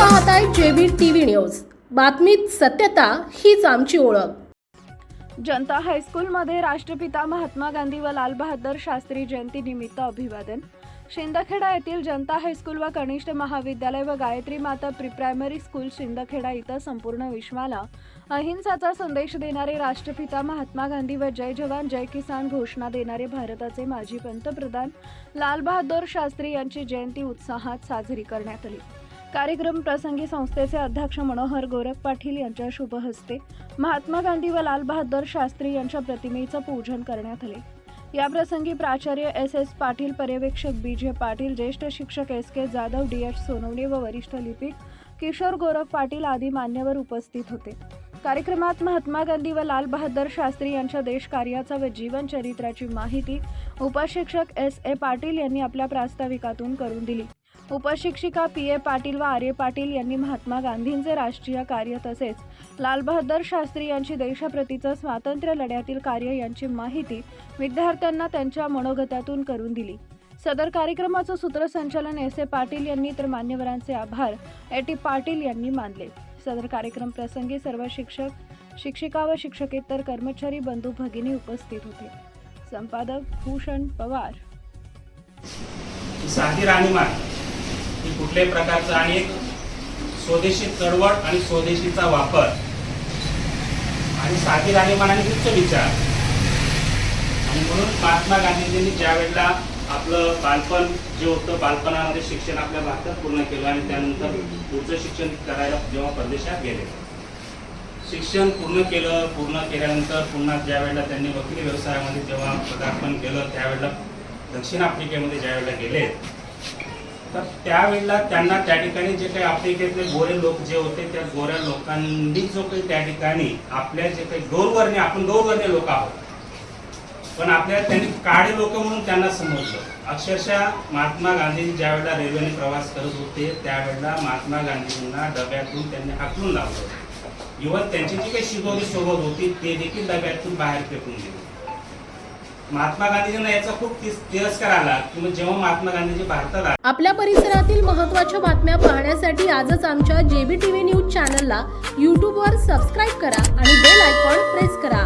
पाहताय JB TV news. बातमीत सत्यता हीच आमची ओळख. जनता हायस्कूलमध्ये राष्ट्रपिता महात्मा गांधी व लाल बहादूर शास्त्री जयंती निमित्त अभिवादन. शिंदखेडा येथील जनता हायस्कूल व कनिष्ठ महाविद्यालय व गायत्री माता प्री प्रायमरी स्कूल शिंदखेडा इथं संपूर्ण विश्वाला अहिंसाचा संदेश देणारे राष्ट्रपिता महात्मा गांधी व जय जवान जय किसान घोषणा देणारे भारताचे माजी पंतप्रधान लालबहादूर शास्त्री यांची जयंती उत्साहात साजरी करण्यात आली. कार्यक्रम प्रसंगी संस्थेचे अध्यक्ष मनोहर गोरख पाटील यांच्या शुभ हस्ते महात्मा गांधी व लालबहादूर शास्त्री यांच्या प्रतिमेचं पूजन करण्यात आले. या प्रसंगी प्राचार्य एस एस पाटील पर्यवेक्षक बी जे पाटील ज्येष्ठ शिक्षक S K Jadhav D H Sonawane व वरिष्ठ लिपिक किशोर गोरख पाटील आदी मान्यवर उपस्थित होते. कार्यक्रमात महात्मा गांधी व लाल बहादूर शास्त्री यांच्या देशकार्याचा व जीवनचरित्राची माहिती उपशिक्षक एस ए पाटील यांनी आपल्या प्रास्ताविकातून करून दिली. उपशिक्षिका पी ए पाटील व आर्य पाटील यांनी महात्मा गांधींचे राष्ट्रीय कार्य तसेच लालबहादूर शास्त्री यांची देशाप्रतीचं स्वातंत्र्य लढ्यातील कार्य यांची माहिती विद्यार्थ्यांना त्यांच्या मनोगतातून करून दिली. सदर कार्यक्रमाचं सूत्रसंचालन एस ए पाटील यांनी तर मान्यवरांचे आभार ए टी पाटील यांनी मानले. सदर कार्यक्रम प्रसंगी सर्व शिक्षक शिक्षिका व शिक्षकेतर कर्मचारी बंधू भगिनी उपस्थित होते. संपादक भूषण पवार. साधी राहणीमान ही कुठल्याही प्रकारचं आणि एक स्वदेशी चळवळ आणि स्वदेशीचा वापर. आणि साधी राहणीमान आणि उच्च विचार. आणि म्हणून महात्मा गांधीजींनी ज्या वेळेला आपलं बालपण जे होतं बालपणामध्ये शिक्षण आपल्या भारतात पूर्ण केलं आणि त्यानंतर पुढचं शिक्षण करायला जेव्हा परदेशात गेले. शिक्षण पूर्ण केलं पूर्ण केल्यानंतर पुन्हा ज्या वेळेला त्यांनी वकिली व्यवसायामध्ये जेव्हा पदार्पण केलं त्यावेळेला दक्षिण आफ्रिकेमध्ये ज्या वेळेला गेले तर त्यावेळेला त्यांना त्या ठिकाणी जे काही आफ्रिकेतले गोरे लोक जे होते त्या गोऱ्या लोकांनी जो काही त्या ठिकाणी आपल्या जे काही गौरवर्णे आपण गौरवर्णे लोक आहोत. पण आपल्या त्यांनी काळे लोक म्हणून त्यांना समजलं. अक्षरशः महात्मा गांधी ज्या वेळेला रेल्वेने प्रवास करत होते त्यावेळेला महात्मा गांधींना डब्यातून त्यांनी हाकलून लावलं. इव्हन त्यांची जी काही शिकवली सोबत होती ते देखील डब्यातून बाहेर फेकून दिले. महात्मा गांधीजींना याचा खूप तिरस्कार आला की जेव्हा महात्मा गांधीजी भारतात आले. आपल्या परिसरातील महत्त्वाच्या बातम्या पाहण्यासाठी आजच आमच्या जेबी टीव्ही न्यूज चॅनलला यूट्यूबवर सबस्क्राईब करा आणि बेल आयकॉन प्रेस करा.